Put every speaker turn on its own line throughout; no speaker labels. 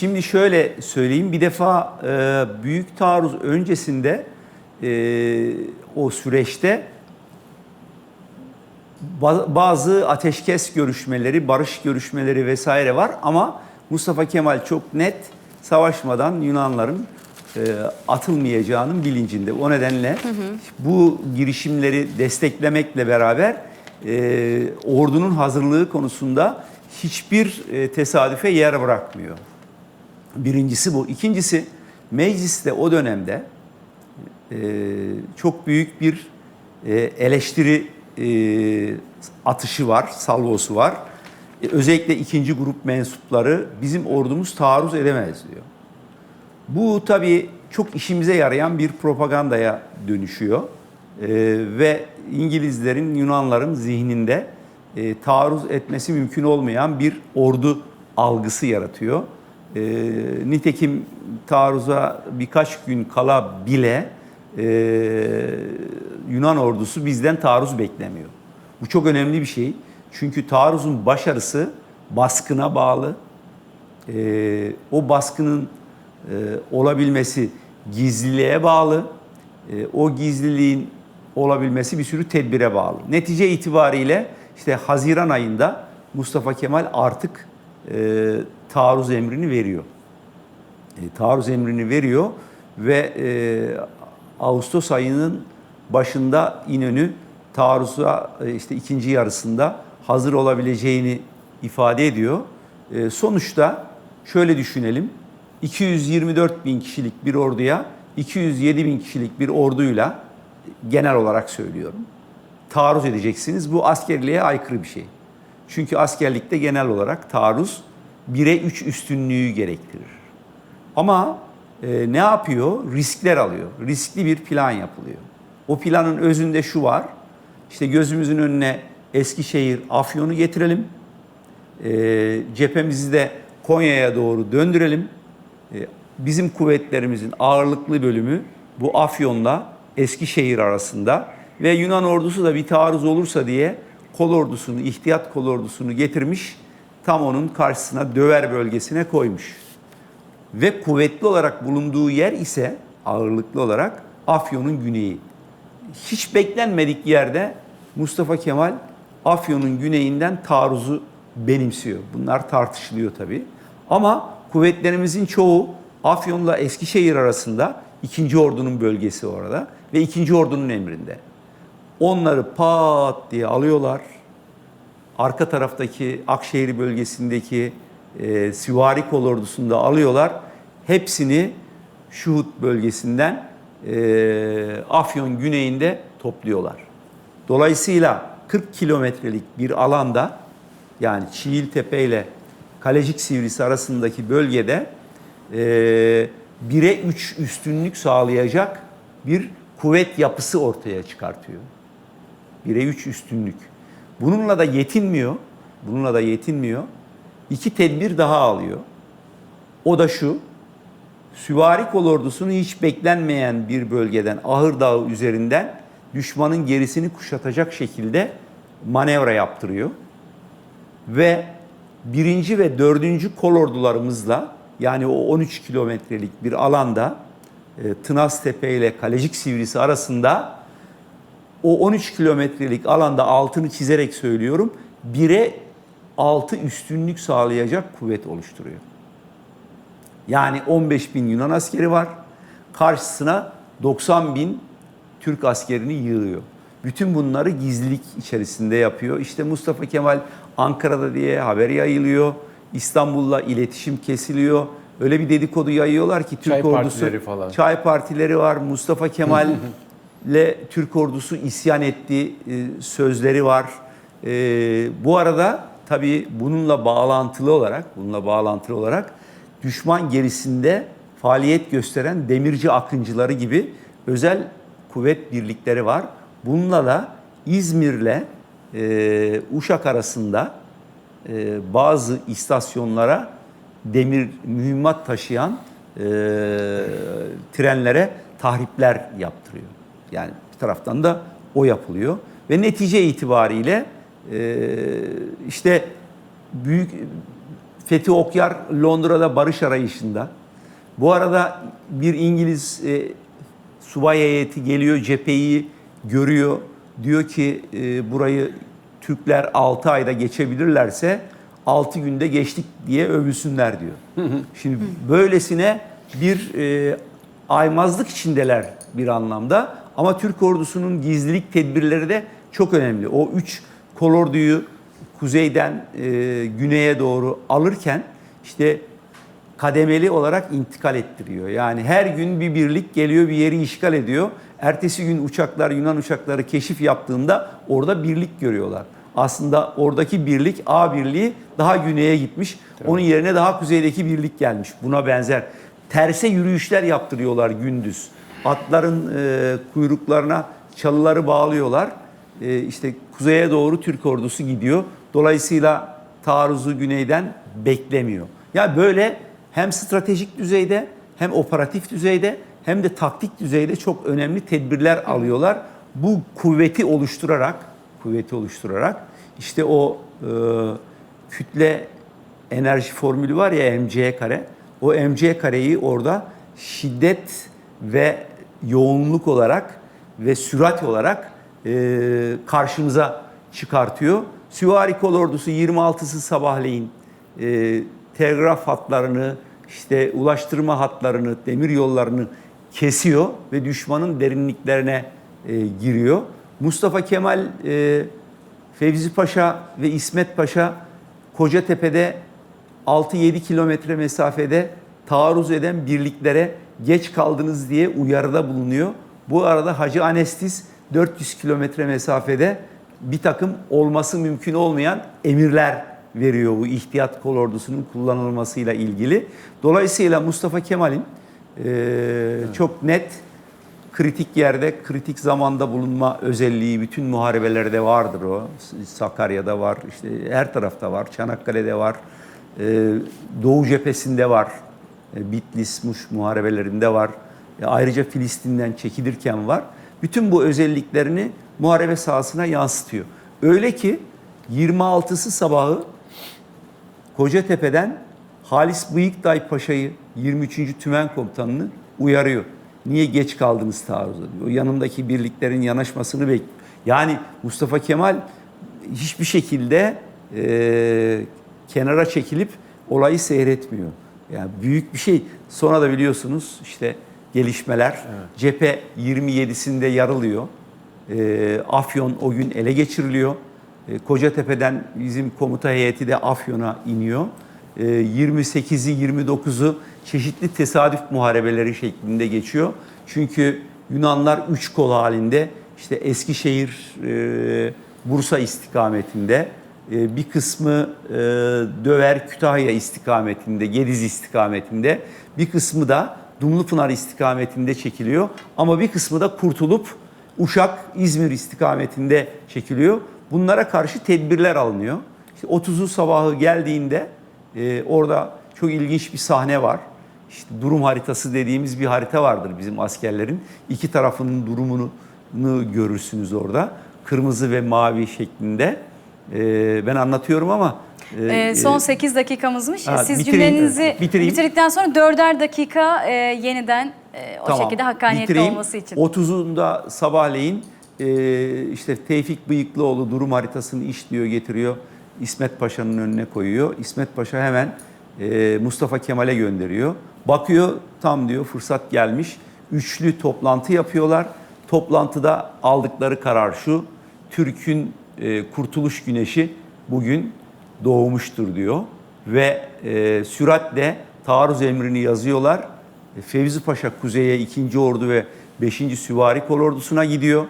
Şimdi şöyle söyleyeyim. Bir defa e, büyük taarruz öncesinde e, o süreçte ba- bazı ateşkes görüşmeleri, barış görüşmeleri vesaire var ama Mustafa Kemal çok net savaşmadan Yunanların e, atılmayacağının bilincinde. O nedenle bu girişimleri desteklemekle beraber e, ordunun hazırlığı konusunda hiçbir e, tesadüfe yer bırakmıyor. Birincisi bu. İkincisi mecliste o dönemde e, çok büyük bir e, eleştiri e, atışı var, salvosu var. E, özellikle ikinci grup mensupları bizim ordumuz taarruz edemez diyor. Bu tabii çok işimize yarayan bir propagandaya dönüşüyor. E, ve İngilizlerin, Yunanların zihninde e, taarruz etmesi mümkün olmayan bir ordu algısı yaratıyor. E, nitekim taarruza birkaç gün kala bile e, Yunan ordusu bizden taarruz beklemiyor. Bu çok önemli bir şey. Çünkü taarruzun başarısı baskına bağlı. E, o baskının e, olabilmesi gizliliğe bağlı. E, o gizliliğin olabilmesi bir sürü tedbire bağlı. Netice itibariyle işte Haziran ayında Mustafa Kemal artık e, taarruz emrini veriyor. E, taarruz emrini veriyor ve e, Ağustos ayının başında İnönü taarruza e, işte ikinci yarısında hazır olabileceğini ifade ediyor. E, sonuçta şöyle düşünelim. 224 bin kişilik bir orduya 207 bin kişilik bir orduyla genel olarak söylüyorum. Taarruz edeceksiniz. Bu askerliğe aykırı bir şey. Çünkü askerlikte genel olarak taarruz 1'e 3 üstünlüğü gerektirir. Ama e, ne yapıyor? Riskler alıyor. Riskli bir plan yapılıyor. O planın özünde şu var. İşte gözümüzün önüne Eskişehir, Afyon'u getirelim. E, cephemizi de Konya'ya doğru döndürelim. E, bizim kuvvetlerimizin ağırlıklı bölümü bu Afyon'la Eskişehir arasında ve Yunan ordusu da bir taarruz olursa diye kol ordusunu, ihtiyat kol ordusunu getirmiş, tam onun karşısına döver bölgesine koymuş. Ve kuvvetli olarak bulunduğu yer ise ağırlıklı olarak Afyon'un güneyi. Hiç beklenmedik yerde Mustafa Kemal Afyon'un güneyinden taarruzu benimsiyor. Bunlar tartışılıyor tabii. Ama kuvvetlerimizin çoğu Afyon'la Eskişehir arasında ikinci ordunun bölgesi orada ve ikinci ordunun emrinde. Onları pat diye alıyorlar. Arka taraftaki Akşehir bölgesindeki e, Süvari Kol Ordusu'nda alıyorlar. Hepsini Şuhut bölgesinden e, Afyon güneyinde topluyorlar. Dolayısıyla 40 kilometrelik bir alanda yani Çiğiltepe ile Kalecik Sivrisi arasındaki bölgede e, 1'e 3 üstünlük sağlayacak bir kuvvet yapısı ortaya çıkartıyor. 1'e 3 üstünlük. Bununla da yetinmiyor. Bununla da yetinmiyor. İki tedbir daha alıyor. O da şu. Süvari kol ordusunu hiç beklenmeyen bir bölgeden, Ahır Dağı üzerinden düşmanın gerisini kuşatacak şekilde manevra yaptırıyor. Ve birinci ve dördüncü kol ordularımızla yani o 13 kilometrelik bir alanda e, Tınaztepe ile Kalecik Sivrisi arasında o 13 kilometrelik alanda altını çizerek söylüyorum. Bire 6 üstünlük sağlayacak kuvvet oluşturuyor. Yani 15 bin Yunan askeri var. Karşısına 90 bin Türk askerini yığıyor. Bütün bunları gizlilik içerisinde yapıyor. İşte Mustafa Kemal Ankara'da diye haber yayılıyor. İstanbul'la iletişim kesiliyor. Öyle bir dedikodu yayıyorlar ki Türk
Çay
ordusu
partileri falan.
çay partileri var. Mustafa Kemal ile Türk ordusu isyan etti e, sözleri var. E, bu arada tabii bununla bağlantılı olarak, bununla bağlantılı olarak düşman gerisinde faaliyet gösteren demirci akıncıları gibi özel kuvvet birlikleri var. Bununla da İzmir'le e, Uşak arasında e, bazı istasyonlara demir mühimmat taşıyan e, trenlere tahripler yaptırıyor. Yani bir taraftan da o yapılıyor ve netice itibariyle e, işte büyük Fethi Okyar Londra'da barış arayışında. Bu arada bir İngiliz e, subay heyeti geliyor, cepheyi görüyor. Diyor ki e, burayı Türkler 6 ayda geçebilirlerse 6 günde geçtik diye övülsünler diyor. Şimdi böylesine bir e, aymazlık içindeler bir anlamda. Ama Türk ordusunun gizlilik tedbirleri de çok önemli. O üç kolorduyu kuzeyden e, güneye doğru alırken işte kademeli olarak intikal ettiriyor. Yani her gün bir birlik geliyor bir yeri işgal ediyor. Ertesi gün uçaklar Yunan uçakları keşif yaptığında orada birlik görüyorlar. Aslında oradaki birlik A birliği daha güneye gitmiş. Onun yerine daha kuzeydeki birlik gelmiş. Buna benzer terse yürüyüşler yaptırıyorlar gündüz. Atların e, kuyruklarına çalıları bağlıyorlar. E, işte kuzeye doğru Türk ordusu gidiyor. Dolayısıyla taarruzu güneyden beklemiyor. Ya böyle hem stratejik düzeyde hem operatif düzeyde hem de taktik düzeyde çok önemli tedbirler alıyorlar. Bu kuvveti oluşturarak kuvveti oluşturarak işte o e, kütle enerji formülü var ya mc kare. O mc kareyi orada şiddet ve yoğunluk olarak ve sürat olarak e, karşımıza çıkartıyor. Süvari Kol Ordusu 26'sı sabahleyin e, telgraf hatlarını, işte ulaştırma hatlarını, demir yollarını kesiyor ve düşmanın derinliklerine e, giriyor. Mustafa Kemal, e, Fevzi Paşa ve İsmet Paşa Kocatepe'de 6-7 kilometre mesafede taarruz eden birliklere geç kaldınız diye uyarıda bulunuyor. Bu arada Hacı Anestis 400 kilometre mesafede bir takım olması mümkün olmayan emirler veriyor bu ihtiyat kol ordusunun kullanılmasıyla ilgili. Dolayısıyla Mustafa Kemal'in e, çok net kritik yerde, kritik zamanda bulunma özelliği bütün muharebelerde vardır o. Sakarya'da var, işte her tarafta var, Çanakkale'de var, e, Doğu cephesinde var, Bitlis, Muş muharebelerinde var. E, ayrıca Filistin'den çekilirken var. Bütün bu özelliklerini muharebe sahasına yansıtıyor. Öyle ki 26'sı sabahı Kocatepe'den Halis Bıyıktay Paşa'yı 23. Tümen Komutanını uyarıyor. Niye geç kaldınız taarruza diyor. Yanındaki birliklerin yanaşmasını bekliyor. Yani Mustafa Kemal hiçbir şekilde e, kenara çekilip olayı seyretmiyor. Yani büyük bir şey. Sonra da biliyorsunuz işte gelişmeler. Cephe 27'sinde yarılıyor. E, Afyon o gün ele geçiriliyor. E, Kocatepe'den bizim komuta heyeti de Afyon'a iniyor. E, 28'i 29'u çeşitli tesadüf muharebeleri şeklinde geçiyor. Çünkü Yunanlar üç kol halinde işte Eskişehir, e, Bursa istikametinde bir kısmı e, Döver, Kütahya istikametinde, Gediz istikametinde bir kısmı da Dumlupınar istikametinde çekiliyor. Ama bir kısmı da kurtulup Uşak, İzmir istikametinde çekiliyor. Bunlara karşı tedbirler alınıyor. İşte 30'u sabahı geldiğinde e, orada çok ilginç bir sahne var. İşte durum haritası dediğimiz bir harita vardır bizim askerlerin. İki tarafının durumunu görürsünüz orada. Kırmızı ve mavi şeklinde. E, ben anlatıyorum ama e,
Ee, son 8 dakikamızmış.
ha,
Siz
bitireyim,
cümlenizi
bitireyim.
bitirdikten sonra 4'er dakika e, yeniden e, o
Tamam,
şekilde hakkaniyetli
bitireyim.
olması için.
30'unda sabahleyin e, işte Tevfik Bıyıklıoğlu durum haritasını işliyor, getiriyor. İsmet Paşa'nın önüne koyuyor. İsmet Paşa hemen e, Mustafa Kemal'e gönderiyor. Bakıyor tam diyor fırsat gelmiş. Üçlü toplantı yapıyorlar. Toplantıda aldıkları karar şu. Türk'ün e, kurtuluş güneşi bugün doğmuştur diyor. Ve e, süratle taarruz emrini yazıyorlar. E, Fevzi Paşa kuzeye 2. Ordu ve 5. Süvari Kol Ordusu'na gidiyor.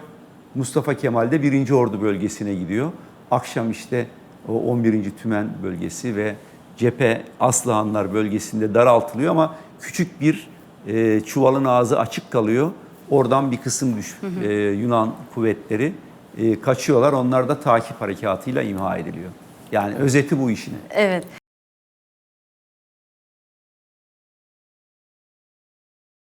Mustafa Kemal de 1. Ordu bölgesine gidiyor. Akşam işte o 11. Tümen bölgesi ve cephe Aslıhanlar bölgesinde daraltılıyor ama küçük bir e, çuvalın ağzı açık kalıyor. Oradan bir kısım düş, e, Yunan kuvvetleri e, kaçıyorlar. Onlar da takip harekatıyla imha ediliyor. Yani özeti bu işin.
Evet.